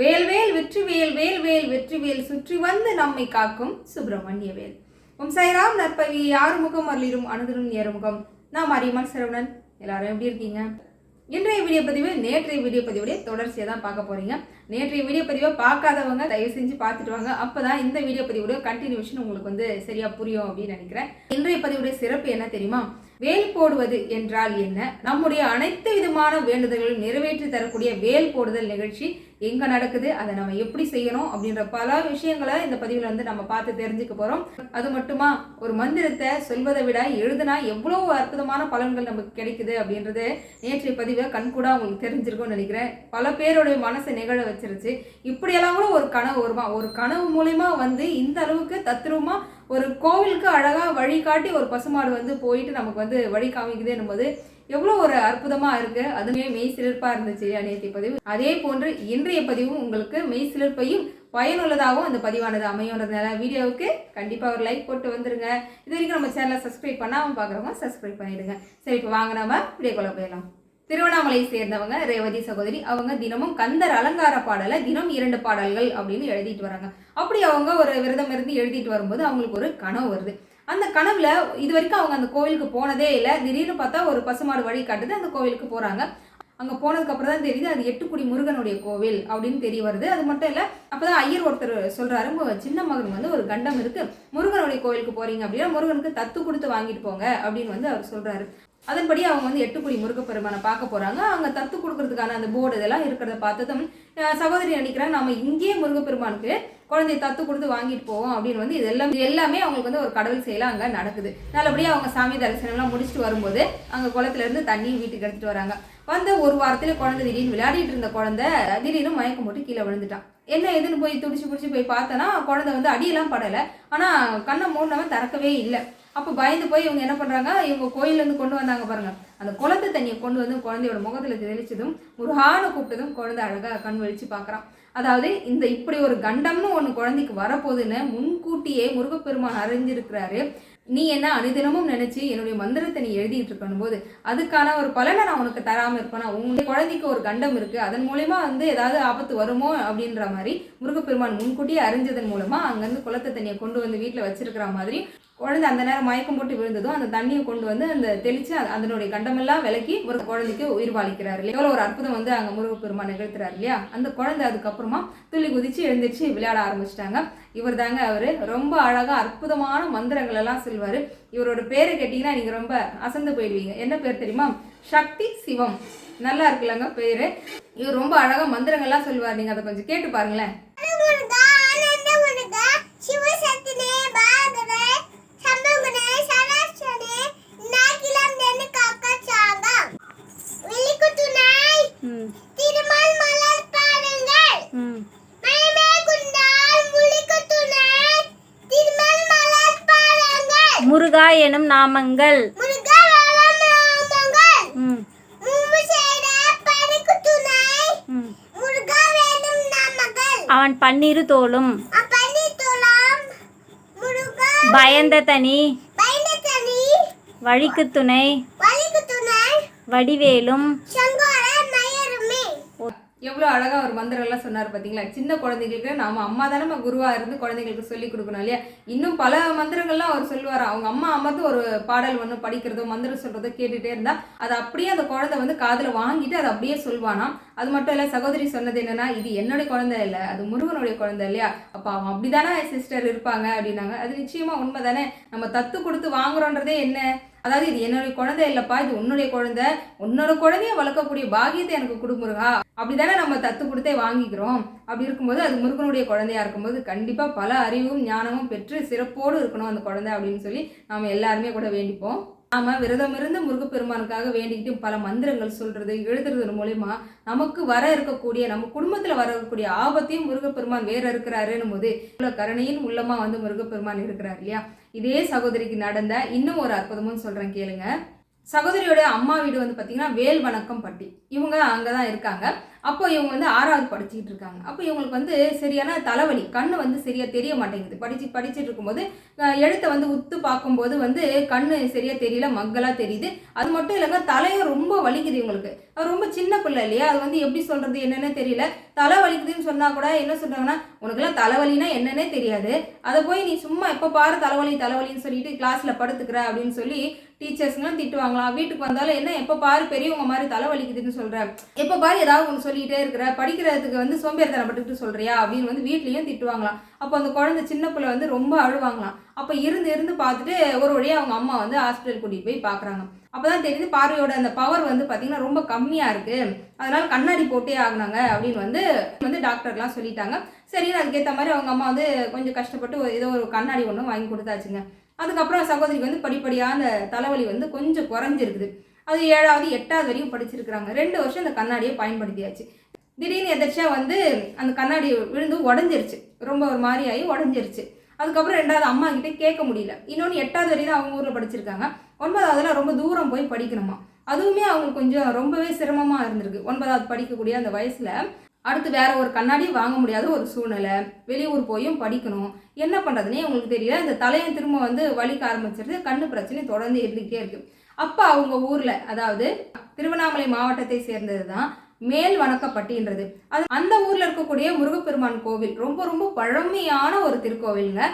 வேல்வேல் வெற்றிவேல் வேல்வேல் வெற்றிவேல் சுற்றி வந்து நம்மை காக்கும் சுப்பிரமணிய வேல் உம் சாய்ராம் நற்பவி ஆறுமுகம் அருளிரும் அனுதிரும் ஏறுமுகம் நான் அரியமான் சரவணன். எல்லாரும் எப்படி இருக்கீங்க? இன்றைய வீடியோ பதிவு நேற்றைய வீடியோ பதிவுடைய தொடர்ச்சியை தான் பார்க்க போறீங்க. நேற்றைய வீடியோ பதிவை பார்க்காதவங்க தயவு செஞ்சு பார்த்துட்டு வாங்க. அப்பதான் இந்த வீடியோ பதிவுடைய கண்டினியூஷன் உங்களுக்கு வந்து சரியா புரியும் அப்படின்னு நினைக்கிறேன். இன்றைய பதிவுடைய சிறப்பு என்ன தெரியுமா? வேல் போடுவது என்றால் என்ன? நம்முடைய அனைத்து விதமான வேண்டுதல்களும் நிறைவேற்றி தரக்கூடிய வேல் போடுதல் நிகழ்ச்சி எங்க நடக்குது அதை நம்ம எப்படி செய்யணும் அப்படின்ற பல விஷயங்களை இந்த பதிவில் வந்து நம்ம பார்த்து தெரிஞ்சுக்க போறோம். அது மட்டுமா ஒரு மந்திரத்தை சொல்வதை விட எழுதுனா எவ்வளவு அற்புதமான பலன்கள் நமக்கு கிடைக்குது அப்படின்றது நேற்றைய பதிவை கண்கூடா உங்களுக்கு தெரிஞ்சிருக்கும்னு நினைக்கிறேன். பல பேருடைய மனசை நிகழ வச்சிருச்சு. இப்படியெல்லாம் கூட ஒரு கனவு வருமா? ஒரு கனவு மூலயமா வந்து இந்த அளவுக்கு தத்ரூபமா ஒரு கோவிலுக்கு அழகா வழிகாட்டி ஒரு பசுமாடு வந்து போயிட்டு நமக்கு வந்து வழி காமிக்குதுன்னும் போது எவ்வளோ ஒரு அற்புதமாக இருக்குது அதுவே மெய் சிலிர்ப்பாக இருந்துச்சு நேற்றைய பதிவு. அதே போன்று இன்றைய பதிவும் உங்களுக்கு மெய் சிலிர்ப்பையும் பயனுள்ளதாகவும் அந்த பதிவானது அமையுன்றதுனால வீடியோவுக்கு கண்டிப்பாக ஒரு லைக் போட்டு வந்துருங்க. இது வரைக்கும் நம்ம சேனலை சப்ஸ்கிரைப் பண்ணாமல் பார்க்குறவங்க சப்ஸ்கிரைப் பண்ணிடுங்க. சரி இப்போ வாங்க நம்ம வீடியோக்குள்ள போயிடலாம். திருவண்ணாமலையை சேர்ந்தவங்க ரேவதி சகோதரி அவங்க தினமும் கந்தர் அலங்கார பாடலை தினம் இரண்டு பாடல்கள் அப்படின்னு எழுதிட்டு வராங்க. அப்படி அவங்க ஒரு விரதம் இருந்து எழுதிட்டு வரும்போது அவங்களுக்கு ஒரு கனவு வருது. அந்த கனவுல இது வரைக்கும் அவங்க அந்த கோவிலுக்கு போனதே இல்லை. திடீர்னு பார்த்தா ஒரு பசுமாடு வழி காட்டுது அந்த கோவிலுக்கு போறாங்க. அங்க போனதுக்கு அப்புறம் தான் தெரியுது அது எட்டுக்குடி முருகனுடைய கோவில் அப்படின்னு தெரிய வருது. அது மட்டும் இல்ல அப்பதான் ஐயர் ஒருத்தர் சொல்றாரு சின்ன மகன் வந்து ஒரு கண்டம் இருக்கு. முருகனுடைய கோவிலுக்கு போறீங்க அப்படின்னா முருகனுக்கு தத்து கொடுத்து வாங்கிட்டு போங்க அப்படின்னு வந்து அவர் சொல்றாரு. அதன்படி அவங்க வந்து எட்டுக்குடி முருகப்பெருமானை பார்க்க போகிறாங்க அவங்க தத்து கொடுக்கறதுக்கான அந்த போர்டு இதெல்லாம் இருக்கிறத பார்த்ததும் சகோதரி நினைக்கிறாங்க நம்ம இங்கேயே முருகப்பெருமானுக்கு குழந்தைய தத்து கொடுத்து வாங்கிட்டு போவோம் அப்படின்னு வந்து இதெல்லாம் எல்லாமே அவங்களுக்கு வந்து ஒரு கடவுள் செயலாக அங்கே நடக்குது. நல்லபடியாக அவங்க சாமி தரிசனம்லாம் முடிச்சுட்டு வரும்போது அங்கே குளத்துல இருந்து தண்ணி வீட்டுக்கு எடுத்துகிட்டு வராங்க. வந்த ஒரு வாரத்துல குழந்தை திடீர்னு விளையாடிட்டு இருந்த குழந்தை திடீர்னு மயக்கம் போட்டு கீழே விழுந்துட்டான். என்ன எதுன்னு போய் துடிச்சு பிடிச்சி போய் பார்த்தனா குழந்தை வந்து அடியெல்லாம் படலை. ஆனால் கண்ணை மூடினவன் திறக்கவே இல்லை. அப்போ பயந்து போய் இவங்க என்ன பண்ணுறாங்க இவங்க கோயிலேருந்து கொண்டு வந்தாங்க பாருங்கள் அந்த குளத்து தண்ணியை கொண்டு வந்து குழந்தையோட முகத்தில் தெளிச்சதும் முருகான கூப்பிட்டதும் குழந்தை அழகாக கண் வலிச்சு பார்க்குறான். அதாவது இந்த இப்படி ஒரு கண்டம்னு ஒன்று குழந்தைக்கு வரப்போகுதுன்னு முன்கூட்டியே முருகப்பெருமான் அறிஞ்சிருக்கிறாரு. நீ என்ன அனுதினமும் நினைச்சு என்னுடைய மந்திரத்தை நீ எழுதிட்டு இருக்கணும் போது அதுக்கான ஒரு பலனை நான் உனக்கு தராம இருப்பேனா உங்களுடைய குழந்தைக்கு ஒரு கண்டம் இருக்கு. அதன் மூலயமா வந்து ஏதாவது ஆபத்து வருமோ அப்படின்ற மாதிரி முருகப்பெருமான் முன்கூட்டியே அறிஞ்சதன் மூலமா அங்கேருந்து குளத்தை தண்ணியை கொண்டு வந்து வீட்டில் வச்சிருக்கிற மாதிரி குழந்தை அந்த நேரம் மயக்கம் போட்டு விழுந்ததும் அந்த தண்ணியை கொண்டு வந்து அந்த தெளிச்சு அதனுடைய கண்டமெல்லாம் விலக்கி ஒரு குழந்தைக்கு உயிர் பாலிக்கிறாரு இல்லையா? எவ்வளோ ஒரு அற்புதம் வந்து அங்கே முருகப்பெருமான் நிகழ்த்துறாரு இல்லையா? அந்த குழந்தை அதுக்கப்புறமா துள்ளி குதிச்சு எழுந்திரிச்சு விளையாட ஆரம்பிச்சிட்டாங்க. இவர் தாங்க அவர். ரொம்ப அழகா அற்புதமான மந்திரங்கள் எல்லாம் சொல்வாரு இவரோட பேரை கேட்டிங்கன்னா நீங்க ரொம்ப அசந்து போயிடுவீங்க. என்ன பேர் தெரியுமா? சக்தி சிவம். நல்லா இருக்குல்லங்க பேரு. இவர் ரொம்ப அழகா மந்திரங்கள்லாம் சொல்லுவார். நீங்க அதை கொஞ்சம் கேட்டு பாருங்களேன். எனும் நாமங்கள். அவன் பன்னிரு தோளும். பயந்த தனி. வழிக்கு துணை. வடிவேலும். எவ்வளோ அழகாக ஒரு மந்திரம்லாம் சொன்னார் பார்த்தீங்களா சின்ன குழந்தைங்களுக்கு நாம் அம்மா தானே நம்ம இருந்து குழந்தைங்களுக்கு சொல்லி கொடுக்கணும் இல்லையா? இன்னும் பல மந்திரங்கள்லாம் அவர் சொல்லுவார். அவங்க அம்மா அமர்ந்து ஒரு பாடல் ஒன்று படிக்கிறதோ மந்திரம் சொல்கிறதோ கேட்டுகிட்டே இருந்தால் அதை அப்படியே அந்த குழந்தை வந்து காதில் வாங்கிட்டு அதை அப்படியே சொல்வானாம். அது மட்டும் இல்லை சகோதரி சொன்னது என்னன்னா இது என்னுடைய குழந்தை இல்லை அது முருகனுடைய குழந்தை இல்லையா? அப்போ அவன் அப்படிதானே சிஸ்டர் இருப்பாங்க அப்படின்னாங்க. அது நிச்சயமா உண்மை தானே நம்ம தத்து கொடுத்து வாங்குறோன்றதே என்ன? அதாவது இது என்னுடைய குழந்தை இல்லப்பா இது உன்னுடைய குழந்தை. உன்னோட குழந்தைய வளர்க்கக்கூடிய பாகியத்தை எனக்கு கொடு அப்படி தானே நம்ம தத்து கொடுத்தே வாங்கிக்கிறோம். அப்படி இருக்கும்போது அது முருகனுடைய குழந்தையா இருக்கும்போது கண்டிப்பாக பல அறிவும் ஞானமும் பெற்று சிறப்போடு இருக்கணும் அந்த குழந்தை அப்படின்னு சொல்லி நாம் எல்லாருமே கூட வேண்டிப்போம். நாம விரதம் இருந்து முருகப்பெருமானுக்காக வேண்டிக்கிட்டு பல மந்திரங்கள் சொல்றது எழுதுறது மூலயமா நமக்கு வர இருக்கக்கூடிய நம்ம குடும்பத்தில் வர இருக்கக்கூடிய ஆபத்தையும் முருகப்பெருமான் வேற இருக்கிறாருன்னு போது இவ்வளோ கருணையின் உள்ளமா வந்து முருகப்பெருமான் இருக்கிறார் இல்லையா? இதே சகோதரிக்கு நடந்த இன்னும் ஒரு அற்புதமும் சொல்றேன் கேளுங்க. சகோதரியோட அம்மா வீடு வந்து பார்த்தீங்கன்னா வேல் வணக்கம் பட்டி. இவங்க அங்கே தான் இருக்காங்க. அப்போ இவங்க வந்து ஆறாவது படிச்சுக்கிட்டு இருக்காங்க. அப்போ இவங்களுக்கு வந்து சரியான தலைவலி கண் வந்து சரியாக தெரிய மாட்டேங்குது. படிச்சு படிச்சுட்டு இருக்கும்போது எழுத்தை வந்து உத்து பார்க்கும்போது வந்து கண் சரியாக தெரியல மக்களாக தெரியுது. அது மட்டும் இல்லைங்க தலையும் ரொம்ப வலிக்குது இவங்களுக்கு. ரொம்ப சின்ன பிள்ளை இல்லையா? அது வந்து எப்படி சொல்கிறது என்னென்னு தெரியல. தலை வலிக்குதுன்னு சொன்னால் கூட என்ன சொல்கிறாங்கன்னா உனக்குலாம் தலைவலினா என்னன்னே தெரியாது. அதை போய் நீ சும்மா எப்போ பாரு தலைவலி தலைவலின்னு சொல்லிட்டு கிளாஸில் படுத்துக்கிற அப்படின்னு சொல்லி டீச்சர்ஸ்லாம் திட்டுவாங்களாம். வீட்டுக்கு வந்தாலும் என்ன எப்போ பாரு பெரியவங்க மாதிரி தலைவலிக்குதுன்னு சொல்கிறேன் எப்போ பாரு ஏதாவது ஒன்று சொல்லிகிட்டே இருக்கிற படிக்கிறதுக்கு வந்து சோம்பேறித்தனப்பட்டுட்டு சொல்கிறியா அப்படின்னு வந்து வீட்லேயும் திட்டுவாங்களாம். அப்போ அந்த குழந்தை சின்ன பிள்ளை வந்து ரொம்ப அழுவாங்களாம். அப்போ இருந்து இருந்து பார்த்துட்டு ஒரு வழியாக அவங்க அம்மா வந்து ஹாஸ்பிட்டல் கூட்டிகிட்டு போய் பார்க்குறாங்க. அப்பதான் தெரியுது பார்வையோட அந்த பவர் வந்து பார்த்திங்கன்னா ரொம்ப கம்மியாக இருக்குது அதனால் கண்ணாடி போட்டே ஆகுனாங்க அப்படின்னு வந்து வந்து டாக்டர்லாம் சொல்லிட்டாங்க. சரின்னு அதுக்கேற்ற மாதிரி அவங்க அம்மா வந்து கொஞ்சம் கஷ்டப்பட்டு ஒரு- ஏதோ ஒரு கண்ணாடி ஒன்று வாங்கி கொடுத்தாச்சுங்க. அதுக்கப்புறம் சகோதரிக்கு வந்து படிப்படியாக அந்த தலைவலி வந்து கொஞ்சம் குறைஞ்சிருக்குது. அது ஏழாவது எட்டாவது வரையும் படிச்சிருக்கிறாங்க. ரெண்டு வருஷம் அந்த கண்ணாடியை பயன்படுத்தியாச்சு. திடீர்னு எதாச்சியா வந்து அந்த கண்ணாடி விழுந்து உடஞ்சிருச்சு. ரொம்ப ஒரு மாதிரி ஆகி உடஞ்சிருச்சு. அதுக்கப்புறம் ரெண்டாவது அம்மா கிட்டே கேட்க முடியல. இன்னொன்று எட்டாவது வரையும் தான் அவங்க ஊரில் படிச்சிருக்காங்க. ஒன்பதாவதுல ரொம்ப தூரம் போய் படிக்கணுமா? அதுவுமே அவங்களுக்கு கொஞ்சம் ரொம்பவே சிரமமாக இருந்திருக்கு. ஒன்பதாவது படிக்கக்கூடிய அந்த வயசில் அடுத்து வேற ஒரு கண்ணாடி வாங்க முடியாத ஒரு சூழ்நிலை. வெளியூர் போயும் படிக்கணும். என்ன பண்ணுறதுனே உங்களுக்கு தெரியல. இந்த தலையை திரும்ப வந்து வலிக்க ஆரம்பிச்சிருது. கண்ணு பிரச்சனை தொடர்ந்து இருந்துகிட்டே இருக்குது அப்போ அவங்க ஊரில் அதாவது திருவண்ணாமலை மாவட்டத்தை சேர்ந்தது தான் மேல் வணக்கப்பட்டின்றது. அது அந்த ஊரில் இருக்கக்கூடிய முருகப்பெருமான் கோவில் ரொம்ப ரொம்ப பழமையான ஒரு திருக்கோவிலுங்க.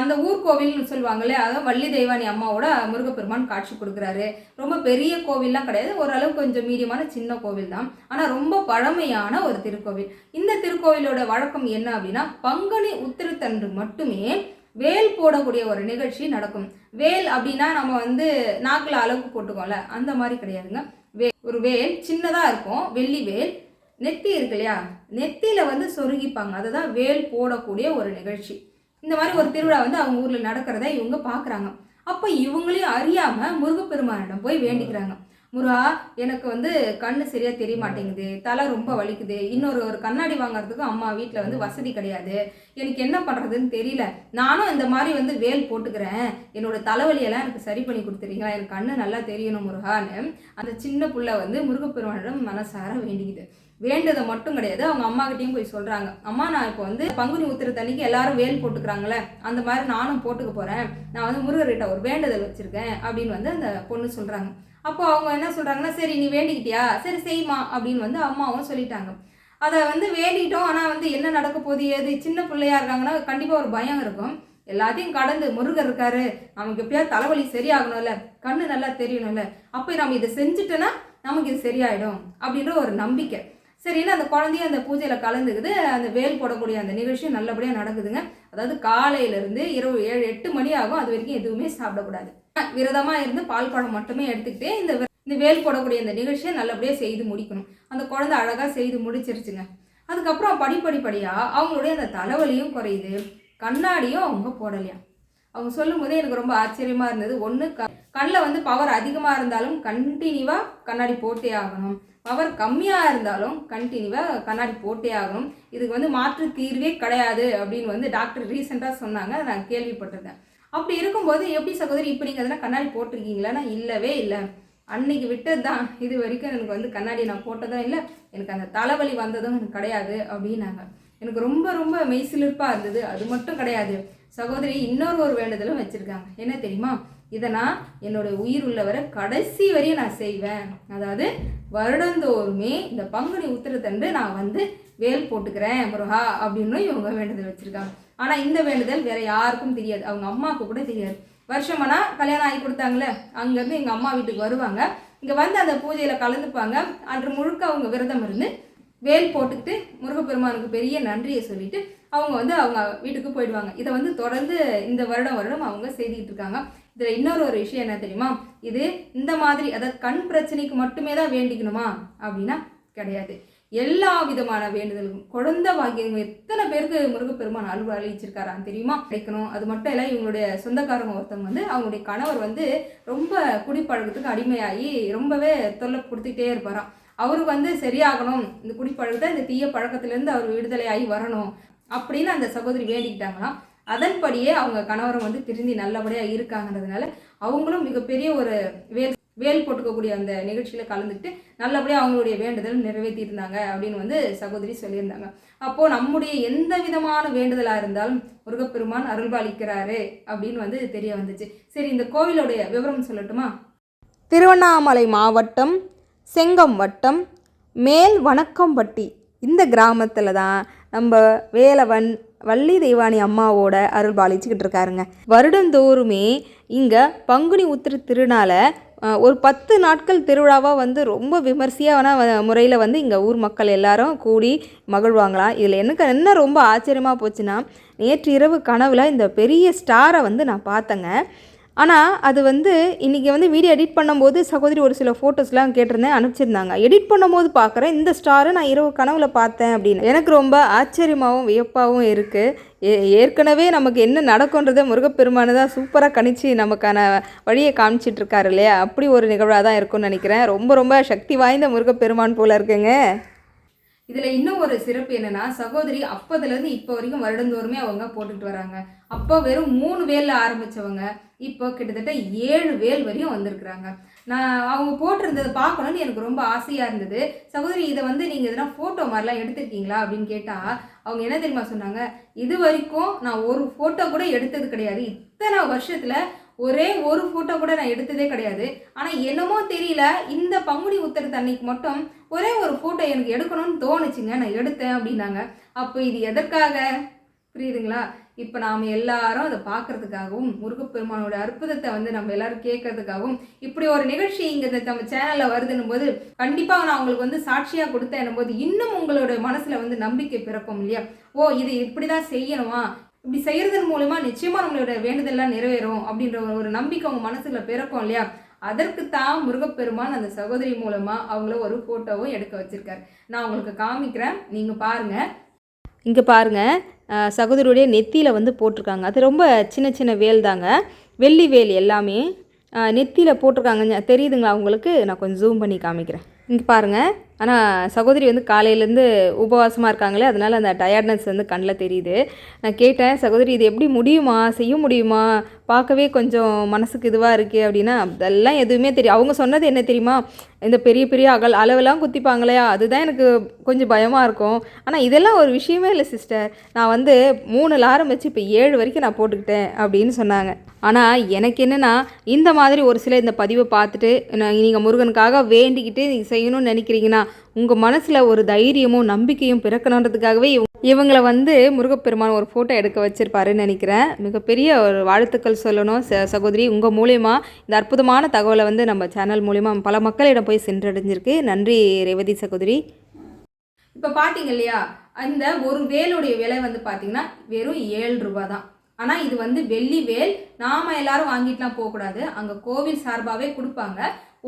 அந்த ஊர் கோவில்னு சொல்லுவாங்களே அதாவது வள்ளி தெய்வானி அம்மாவோட முருகப்பெருமான் காட்சி கொடுக்குறாரு. ரொம்ப பெரிய கோவில்லாம் கிடையாது ஓரளவு கொஞ்சம் மீடியமான சின்ன கோவில் தான் ஆனால் ரொம்ப பழமையான ஒரு திருக்கோவில். இந்த திருக்கோவிலோட வழக்கம் என்ன அப்படின்னா பங்குனி உத்திரத்தன்று மட்டுமே வேல் போடக்கூடிய ஒரு நிகழ்ச்சி நடக்கும். வேல் அப்படின்னா நம்ம வந்து நாக்கில் அளவுக்கு போட்டுக்கோம்ல அந்த மாதிரி கிடையாதுங்க. வே ஒரு வேல் சின்னதாக இருக்கும் வெள்ளி வேல். நெத்தி இருக்கு இல்லையா? நெத்தியில் வந்து சொருகிப்பாங்க. அதுதான் வேல் போடக்கூடிய ஒரு நிகழ்ச்சி. இந்த மாதிரி ஒரு திருவிழா வந்து அவங்க ஊரில் நடக்கிறத இவங்க பார்க்குறாங்க அப்போ இவங்களையும் அறியாமல் முருகப்பெருமானிடம் போய் வேண்டிக்கிறாங்க. முருகா எனக்கு வந்து கண்ணு சரியா தெரிய மாட்டேங்குது தலை ரொம்ப வலிக்குது. இன்னொரு ஒரு கண்ணாடி வாங்குறதுக்கு அம்மா வீட்டில் வந்து வசதி கிடையாது. எனக்கு என்ன பண்ணுறதுன்னு தெரியல. நானும் இந்த மாதிரி வந்து வேல் போட்டுக்கிறேன். என்னோட தலைவலியெல்லாம் எனக்கு சரி பண்ணி கொடுத்துறீங்களா? எனக்கு கண்ணு நல்லா தெரியணும் முருகான்னு அந்த சின்ன புள்ள வந்து முருகப்பெருமானிடம் மனசார வேண்டிக்குது. வேண்டதை மட்டும் கிடையாது. அவங்க அம்மா போய் சொல்கிறாங்க அம்மா நான் இப்போ வந்து பங்குனி உத்திரத்தன்னைக்கு எல்லாரும் வேல் போட்டுக்கிறாங்களே அந்த மாதிரி நானும் போட்டுக்க போகிறேன் நான் வந்து முருகர்கிட்ட ஒரு வேண்டுதல் வச்சுருக்கேன் அப்படின்னு வந்து அந்த பொண்ணு சொல்கிறாங்க அப்போ அவங்க என்ன சொல்கிறாங்கன்னா சரி நீ வேண்டிக்கிட்டியா? சரி செய்யுமா அப்படின்னு வந்து அம்மாவும் சொல்லிட்டாங்க. அதை வந்து வேண்டிட்டோம். ஆனால் வந்து என்ன நடக்க போகுது? ஏது? சின்ன பிள்ளையா இருக்காங்கன்னா கண்டிப்பாக ஒரு பயம் இருக்கும். எல்லாத்தையும் கடந்து முருகர் இருக்காரு. நமக்கு எப்படியாவது தலைவலி சரியாகணும்ல? கண்ணு நல்லா தெரியணும்ல? அப்போ நம்ம இதை செஞ்சுட்டோன்னா நமக்கு இது சரியாயிடும் அப்படின்ற ஒரு நம்பிக்கை. சரின்னு அந்த குழந்தையும் அந்த பூஜையில் கலந்துக்குது. அந்த வேல் போடக்கூடிய அந்த நிகழ்ச்சியும் நல்லபடியாக நடக்குதுங்க. அதாவது காலையிலேருந்து இரவு ஏழு எட்டு மணி ஆகும். அது வரைக்கும் எதுவுமே சாப்பிடக்கூடாது. விரதமாக இருந்து பால் பழம் மட்டுமே எடுத்துக்கிட்டு இந்த இந்த வேல் போடக்கூடிய இந்த நிகழ்ச்சியை நல்லபடியாக செய்து முடிக்கணும். அந்த குழந்தை அழகாக செய்து முடிச்சிருச்சுங்க. அதுக்கப்புறம் படிப்படிப்படியாக அவங்களுடைய அந்த தலைவலியும் குறையுது. கண்ணாடியும் அவங்க போடலையா அவங்க சொல்லும் போதே எனக்கு ரொம்ப ஆச்சரியமாக இருந்தது. ஒன்று க கண்ணில் வந்து பவர் அதிகமாக இருந்தாலும் கண்டினியூவாக கண்ணாடி போட்டே ஆகணும். பவர் கம்மியாக இருந்தாலும் கண்டினியூவாக கண்ணாடி போட்டே ஆகணும். இதுக்கு வந்து மாற்று தீர்வே கிடையாது அப்படின்னு வந்து டாக்டர் ரீசெண்டாக சொன்னாங்க. அதை நான் கேள்விப்பட்டிருக்கேன். அப்படி இருக்கும்போது எப்படி சகோதரி இப்போ நீங்கள் எதனா கண்ணாடி போட்டிருக்கீங்களான்னா இல்லவே இல்லை. அன்னைக்கு விட்டது தான் இது வரைக்கும் எனக்கு வந்து கண்ணாடி நான் போட்டதும் இல்லை. எனக்கு அந்த தலைவலி வந்ததும் எனக்கு கிடையாது அப்படின்னாங்க. எனக்கு ரொம்ப ரொம்ப மெய்சிலிருப்பாக இருந்தது. அது மட்டும் கிடையாது. சகோதரி இன்னொரு ஒரு வேண்டுதலும் வச்சுருக்காங்க. என்ன தெரியுமா? இதை நான் என்னோட உயிர் உள்ளவரை கடைசி வரையும் நான் செய்வேன். அதாவது வருடந்தோறுமே இந்த பங்குனி உத்திரத்தன்று நான் வந்து வேல் போட்டுக்கிறேன் முருகா அப்படின்னு இவங்க வேண்டுதல் வச்சுருக்காங்க. ஆனால் இந்த வேண்டுதல் வேற யாருக்கும் தெரியாது. அவங்க அம்மாவுக்கு கூட தெரியாது. வருஷமானா கல்யாணம் ஆகி கொடுத்தாங்களே அங்கேருந்து எங்கள் அம்மா வீட்டுக்கு வருவாங்க. இங்கே வந்து அந்த பூஜையில் கலந்துப்பாங்க. அன்று முழுக்க அவங்க விரதம் இருந்து வேல் போட்டுக்கிட்டு முருகப்பெருமானுக்கு பெரிய நன்றியை சொல்லிட்டு அவங்க வந்து அவங்க வீட்டுக்கு போயிடுவாங்க. இதை வந்து தொடர்ந்து இந்த வருடம் வருடம் அவங்க செய்துக்கிட்டு இருக்காங்க. இதில் இன்னொரு ஒரு விஷயம் என்ன தெரியுமா? இது இந்த மாதிரி அதாவது கண் பிரச்சனைக்கு மட்டுமே தான் வேண்டிக்கணுமா? அப்படின்னா கிடையாது. எல்லா விதமான வேண்டுதலுக்கும் குழந்தை வாங்கியவங்க எத்தனை பேருக்கு முருகப்பெருமான் அலுவல் அழிச்சிருக்காரான்னு தெரியுமா? கிடைக்கணும். அது மட்டும் இல்லை இவங்களுடைய சொந்தக்காரங்க ஒருத்தவங்க வந்து அவங்களுடைய கணவர் வந்து ரொம்ப குடிப்பழக்கத்துக்கு அடிமையாகி ரொம்பவே தொல்லை கொடுத்துக்கிட்டே இருப்பாராம். அவரு வந்து சரியாகணும். இந்த குடிப்பழக்கத்தை இந்த தீய பழக்கத்திலேருந்து அவர் விடுதலையாகி வரணும். அப்படின்னு அந்த சகோதரி வேண்டிக்கிட்டாங்களாம். அதன்படியே அவங்க கணவரும் வந்து திருந்தி நல்லபடியாக இருக்காங்கன்றதுனால அவங்களும் மிகப்பெரிய ஒரு வேல் வேல் போட்டுக்கக்கூடிய அந்த நிகழ்ச்சியில் கலந்துக்கிட்டு நல்லபடியாக அவங்களுடைய வேண்டுதல் நிறைவேற்றியிருந்தாங்க அப்படின்னு வந்து சகோதரி சொல்லியிருந்தாங்க. அப்போது நம்முடைய எந்த விதமான வேண்டுதலாக இருந்தாலும் முருகப்பெருமான் அருள்பாலிக்கிறாரு அப்படின்னு வந்து தெரிய வந்துச்சு. சரி இந்த கோவிலுடைய விவரம் சொல்லட்டுமா? திருவண்ணாமலை மாவட்டம் செங்கம் வட்டம் மேல் வணக்கம்பட்டி இந்த கிராமத்தில் தான் நம்ம வேலவன் வள்ளி தெய்வானி அம்மாவோட அருள் பாலிச்சுக்கிட்டு இருக்காருங்க. வருடந்தோறுமே இங்கே பங்குனி உத்திர திருநாளை ஒரு பத்து நாட்கள் திருவிழாவாக வந்து ரொம்ப விமர்சையான முறையில் வந்து இங்கே ஊர் மக்கள் எல்லாரும் கூடி மகிழ்வாங்களாம். இதில் எனக்கு என்ன ரொம்ப ஆச்சரியமாக போச்சுன்னா நேற்று இரவு கனவில் இந்த பெரிய ஸ்டாரை வந்து நான் பார்த்தேங்க. ஆனால் அது வந்து இன்றைக்கி வந்து வீடியோ எடிட் பண்ணும்போது சகோதரி ஒரு சில ஃபோட்டோஸ்லாம் கேட்டிருந்தேன் அனுப்பிச்சிருந்தாங்க. எடிட் பண்ணும்போது பார்க்குறேன் இந்த ஸ்டாரை நான் இரவு கனவில் பார்த்தேன் அப்படின்னு. எனக்கு ரொம்ப ஆச்சரியமாகவும் வியப்பாகவும் இருக்குது ஏ ஏற்கனவே நமக்கு என்ன நடக்குன்றதை முருகப்பெருமானு தான் சூப்பராக கணிச்சு நமக்கான வழியை காமிச்சிட்டு இருக்காரு இல்லையா? அப்படி ஒரு நிகழ்வாக தான் இருக்கும்னு நினைக்கிறேன். ரொம்ப ரொம்ப சக்தி வாய்ந்த முருகப்பெருமான் போல இருக்குங்க. இதில் இன்னும் ஒரு சிறப்பு என்னன்னா சகோதரி அப்போதுலேருந்து இப்போ வரைக்கும் வருடந்தோறுமே அவங்க போட்டுக்கிட்டு வராங்க. அப்போ வெறும் மூணு வேலில் ஆரம்பித்தவங்க இப்போ கிட்டத்தட்ட ஏழு வேல் வரையும் வந்திருக்கிறாங்க. நான் அவங்க போட்டிருந்ததை பார்க்கணும்னு எனக்கு ரொம்ப ஆசையாக இருந்தது. சகோதரி இதை வந்து நீங்கள் எதனா ஃபோட்டோ மாதிரிலாம் எடுத்திருக்கீங்களா அப்படின்னு கேட்டால் அவங்க என்ன தெரியுமா சொன்னாங்க? இது வரைக்கும் நான் ஒரு ஃபோட்டோ கூட எடுத்தது கிடையாது. இத்தனை வருஷத்தில் ஒரே ஒரு ஃபோட்டோ கூட நான் எடுத்ததே கிடையாது. ஆனால் என்னமோ தெரியல இந்த பங்குனி உத்தரத்து அன்னைக்கு மட்டும் ஒரே ஒரு ஃபோட்டோ எனக்கு எடுக்கணும்னு தோணுச்சுங்க. நான் எடுத்தேன் அப்படின்னாங்க. அப்போ இது எதற்காக? புரியுதுங்களா? இப்போ நாம் எல்லாரும் அதை பார்க்கறதுக்காகவும் முருகப்பெருமானோட அற்புதத்தை வந்து நம்ம எல்லாரும் கேட்கறதுக்காகவும் இப்படி ஒரு நிகழ்ச்சி இங்கே நம்ம சேனலில் வருதுன்னும் போது கண்டிப்பாக நான் உங்களுக்கு வந்து சாட்சியாக கொடுத்தேன் போது இன்னும் உங்களோட மனசில் வந்து நம்பிக்கை பிறக்கும் இல்லையா? ஓ இது இப்படி தான் செய்யணுமா? இப்படி செய்கிறதன் மூலமா நிச்சயமாக நம்மளோட வேண்டுதல்லாம் நிறைவேறும் அப்படின்ற ஒரு- நம்பிக்கை அவங்க மனசில் பிறக்கும் இல்லையா? அதற்கு தான் முருகப்பெருமான் அந்த சகோதரி மூலமாக அவங்கள ஒரு ஃபோட்டோவும் எடுக்க வச்சுருக்காரு. நான் உங்களுக்கு காமிக்கிறேன். நீங்கள் பாருங்க. இங்கே பாருங்கள் சகோதரியுடைய நெத்தியில் வந்து போட்டிருக்காங்க. அது ரொம்ப சின்ன சின்ன வேல் தாங்க. வெள்ளி வேல் எல்லாமே நெத்தியில் போட்டிருக்காங்க தெரியுதுங்களா உங்களுக்கு? நான் கொஞ்சம் ஜூம் பண்ணி காமிக்கிறேன். இங்கே பாருங்கள் ஆனால் சகோதரி வந்து காலையிலேருந்து உபவாசமாக இருக்காங்களே அதனால் அந்த டயர்ட்னஸ் வந்து கண்ணில் தெரியுது. நான் கேட்டேன் சகோதரி இது எப்படி முடியுமா? செய்ய முடியுமா? பார்க்கவே கொஞ்சம் மனசுக்கு இதுவாக இருக்குது அப்படின்னா அதெல்லாம் எதுவுமே தெரியும் அவங்க சொன்னது என்ன தெரியுமா? இந்த பெரிய பெரிய அகல் அளவெல்லாம் குத்திப்பாங்களே அதுதான் எனக்கு கொஞ்சம் பயமாக இருக்கும். ஆனால் இதெல்லாம் ஒரு விஷயமே இல்லை சிஸ்டர் நான் வந்து மூணில் ஆரம்பித்து இப்போ ஏழு வரைக்கும் நான் போட்டுக்கிட்டேன் அப்படின்னு சொன்னாங்க. ஆனால் எனக்கு என்னென்னா இந்த மாதிரி ஒரு சில இந்த பதிவை பார்த்துட்டு நீங்கள் முருகனுக்காக வேண்டிக்கிட்டு நீங்கள் செய்யணும்னு நினைக்கிறீங்கன்னா உங்கள் மனசில் ஒரு தைரியமும் நம்பிக்கையும் பிறக்கணுன்றதுக்காகவே இவங்களை வந்து முருகப்பெருமான் ஒரு ஃபோட்டோ எடுக்க வச்சுருப்பாருன்னு நினைக்கிறேன். மிகப்பெரிய ஒரு வாழ்த்துக்கள் சொல்லணும். ச சகோதரி உங்கள் மூலயமா இந்த அற்புதமான தகவலை வந்து நம்ம சேனல் மூலயமா பல மக்களிடம் போய் சென்றடைஞ்சிருக்கு. நன்றி ரேவதி சகோதரி. இப்போ பார்த்தீங்க இல்லையா அந்த ஒரு வேலுடைய விலை வந்து பார்த்தீங்கன்னா வெறும் ஏழு ரூபா தான் ஆனால் இது வந்து வெள்ளி வேல். நாம் எல்லாரும் வாங்கிட்டுலாம் போகக்கூடாது. அங்கே கோவில் சார்பாகவே கொடுப்பாங்க.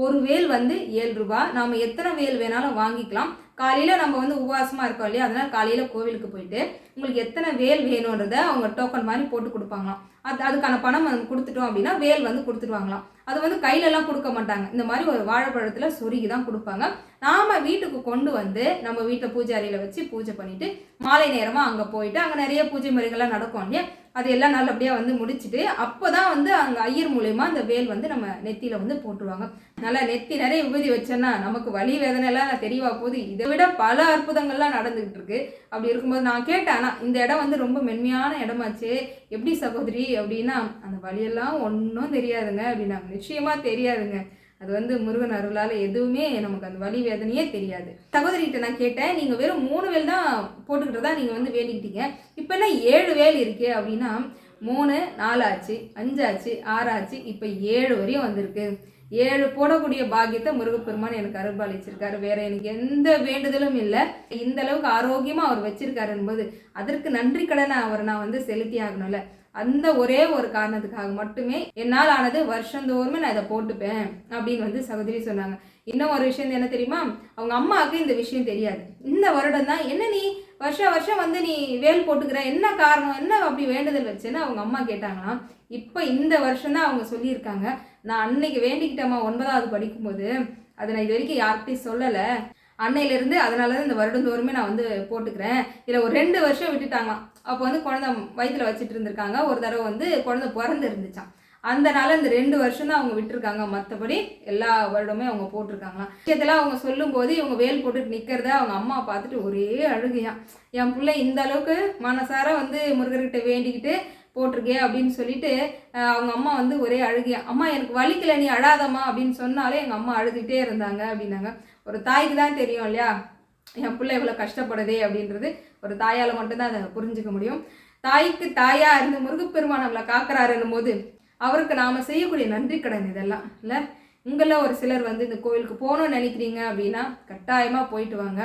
ஒரு வேல் வந்து ஏழு ரூபாய் நாம் எத்தனை வேல் வேணாலும் வாங்கிக்கலாம். காலையில் நம்ம வந்து உபவாசமாக இருக்கோம் இல்லையா? அதனால் காலையில் கோவிலுக்கு போயிட்டு உங்களுக்கு எத்தனை வேல் வேணுன்றத அவங்க டோக்கன் மாதிரி போட்டு கொடுப்பாங்களாம். அது அதுக்கான பணம் நம்ம கொடுத்துட்டோம் அப்படின்னா வேல் வந்து கொடுத்துருவாங்களாம் அது வந்து கையிலலாம் கொடுக்க மாட்டாங்க. இந்த மாதிரி ஒரு வாழைப்பழத்தில் சொருகி தான் கொடுப்பாங்க. நாம் வீட்டுக்கு கொண்டு வந்து நம்ம வீட்டை பூஜை அறையில் வச்சு பூஜை பண்ணிவிட்டு மாலை நேரமாக அங்கே போயிட்டு அங்கே நிறைய பூஜை முறைகள்லாம் நடக்கும் இல்லையா? அது எல்லாம் நல்லபடியாக வந்து முடிச்சுட்டு அப்போ தான் வந்து அங்கே ஐயர் மூலயமா அந்த வேல் வந்து நம்ம நெத்தியில் வந்து போட்டுருவாங்க. நல்லா நெத்தி நிறைய விபதி வச்சோன்னா நமக்கு வலி வேதனைலாம் தெரியவா போகுது இதை விட பல அற்புதங்கள்லாம் நடந்துகிட்டு இருக்கு. அப்படி இருக்கும்போது நான் கேட்டேன் ஆனால் இந்த இடம் வந்து ரொம்ப மென்மையான இடமாச்சு எப்படி சகோதரி? அப்படின்னா அந்த வழியெல்லாம் ஒன்றும் தெரியாதுங்க. அப்படின்னாங்க நிச்சயமாக தெரியாதுங்க. அது வந்து முருகன் அருளால் எதுவுமே நமக்கு அந்த வலி வேதனையே தெரியாது. சகோதரிகிட்ட நான் கேட்டேன் நீங்கள் வெறும் மூணு வேல் தான் போட்டுக்கிட்டதா நீங்கள் வந்து வேண்டிக்கிட்டீங்க. இப்போ என்ன ஏழு வேல் இருக்கே அப்படின்னா மூணு நாலு ஆச்சு அஞ்சாச்சு ஆறாச்சு இப்போ ஏழு வரையும் வந்திருக்கு. ஏழு போடக்கூடிய பாக்கியத்தை முருகப்பெருமான் எனக்கு அருள்பாலிச்சிருக்காரு வேற எனக்கு எந்த வேண்டுதலும் இல்லை. இந்த அளவுக்கு ஆரோக்கியமாக அவர் வச்சிருக்காரு என்பது அதற்கு நன்றி கடனை அவர் நான் வந்து செலுத்தி ஆகணும்ல அந்த ஒரே ஒரு காரணத்துக்காக மட்டுமே என்னால் ஆனது வருஷந்தோறுமே நான் இதை போட்டுப்பேன் அப்படின்னு வந்து சகோதரி சொன்னாங்க. இன்னும் ஒரு விஷயம் என்ன தெரியுமா? அவங்க அம்மாவுக்கு இந்த விஷயம் தெரியாது. இந்த வருடம் தான் என்ன நீ வருஷம் வருஷம் வந்து நீ வேல் போட்டுக்கிற என்ன காரணம் என்ன அப்படி வேண்டுதல் வச்சேன்னு அவங்க அம்மா கேட்டாங்களாம். இப்போ இந்த வருஷம் தான் அவங்க சொல்லியிருக்காங்க. நான் அன்னைக்கு வேண்டிக்கிட்டேம்மா ஒன்பதாவது படிக்கும்போது. அதை நான் இது வரைக்கும் யார்கிட்டையும் சொல்லலை. அன்னையிலேருந்து அதனால தான் இந்த வருடந்தோறுமே நான் வந்து போட்டுக்கிறேன். இதில் ஒரு ரெண்டு வருஷம் விட்டுட்டாங்களாம். அப்போ வந்து குழந்தை வயிற்றில் வச்சுட்டு இருந்திருக்காங்க. ஒரு தடவை வந்து குழந்தை பிறந்து இருந்துச்சான் அந்த நாள் இந்த ரெண்டு வருஷம் தான் அவங்க விட்டுருக்காங்க. மற்றபடி எல்லா வருடமே அவங்க போட்டிருக்காங்களாம். விஷயத்தெல்லாம் அவங்க சொல்லும்போது இவங்க வேல் போட்டுட்டு நிற்கிறத அவங்க அம்மா பார்த்துட்டு ஒரே அழுகையாம். என் பிள்ளை இந்த அளவுக்கு மனசார வந்து முருகர்கிட்ட வேண்டிக்கிட்டு போட்டிருக்கே அப்படின்னு சொல்லிட்டு அவங்க அம்மா வந்து ஒரே அழுகையா அம்மா எனக்கு வலிக்கல நீ அழாதம்மா அப்படின்னு சொன்னாலே எங்கள் அம்மா அழுதுகிட்டே இருந்தாங்க அப்படின்னாங்க. ஒரு தாய்க்கு தான் தெரியும் இல்லையா? என் பிள்ளை இவ்வளோ கஷ்டப்படுதே அப்படின்றது ஒரு தாயால் மட்டும்தான் அதை புரிஞ்சுக்க முடியும். தாய்க்கு தாயாக இருந்து முருகப்பெருமான் நம்மளை காக்கிறாருன்னும் போது அவருக்கு நாம் செய்யக்கூடிய நன்றி கடன் இதெல்லாம் இல்லை? உங்களில் ஒரு சிலர் வந்து இந்த கோவிலுக்கு போகணும்னு நினைக்கிறீங்க அப்படின்னா கட்டாயமாக போயிட்டு வாங்க.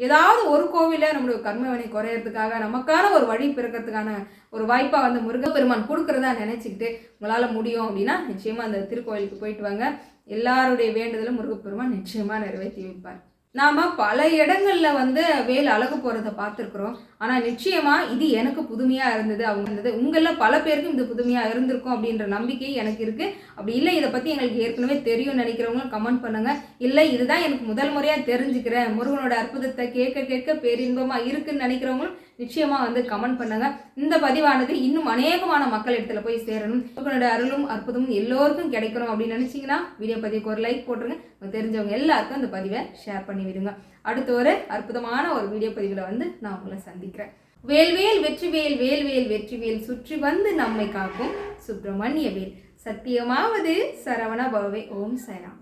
ஏதாவது ஒரு கோவிலில் நம்மளுடைய கர்மவினை குறையிறதுக்காக நமக்கான ஒரு வழி பிறக்கிறதுக்கான ஒரு வாய்ப்பாக வந்து முருகப்பெருமான் கொடுக்குறதா நினச்சிக்கிட்டு உங்களால் முடியும் அப்படின்னா நிச்சயமாக அந்த திருக்கோயிலுக்கு போயிட்டு வாங்க. எல்லாருடைய வேண்டுதலும் முருகப்பெருமான் நிச்சயமாக நிறைவேற்றி வைப்பார். நாம் பல இடங்களில் வந்து வேல் அழகு போகிறத பார்த்துருக்குறோம். ஆனால் நிச்சயமாக இது எனக்கு புதுமையாக இருந்தது அவங்க இருந்தது. உங்களில் பல பேருக்கும் இது புதுமையாக இருந்திருக்கும் அப்படின்ற நம்பிக்கை எனக்கு இருக்குது அப்படி இல்லை இதை பற்றி எங்களுக்கு ஏற்கனவே தெரியும் நினைக்கிறவங்க கமெண்ட் பண்ணுங்கள் இல்லை இதுதான் எனக்கு முதல் முறையாக தெரிஞ்சுக்கிறேன். முருகனோட அற்புதத்தை கேட்க கேட்க பேரின்பமாக இருக்குன்னு நினைக்கிறவங்களும் நிச்சயமாக வந்து கமெண்ட் பண்ணுங்கள் இந்த பதிவானது இன்னும் அநேகமான மக்கள் இடத்துல போய் சேரணும். முருகனோட அருளும் அற்புதமும் எல்லோருக்கும் கிடைக்கணும் அப்படின்னு நினச்சிங்கன்னா வீடியோ பதிவுக்கு ஒரு லைக் போட்டுருங்க. தெரிஞ்சவங்க எல்லாருக்கும் இந்த பதிவை ஷேர் பண்ணி விடுங்க அடுத்த ஒரு அற்புதமான ஒரு வீடியோ பதிவில் வந்து நான் உங்களை சந்திக்கிறேன். வேல்வேல் வெற்றிவேல் வேல்வேல் வெற்றிவேல் சுற்றி வந்து நம்மை காக்கும் சுப்பிரமணிய வேல் சத்தியமாவது சரவண பவே ஓம் சைராம்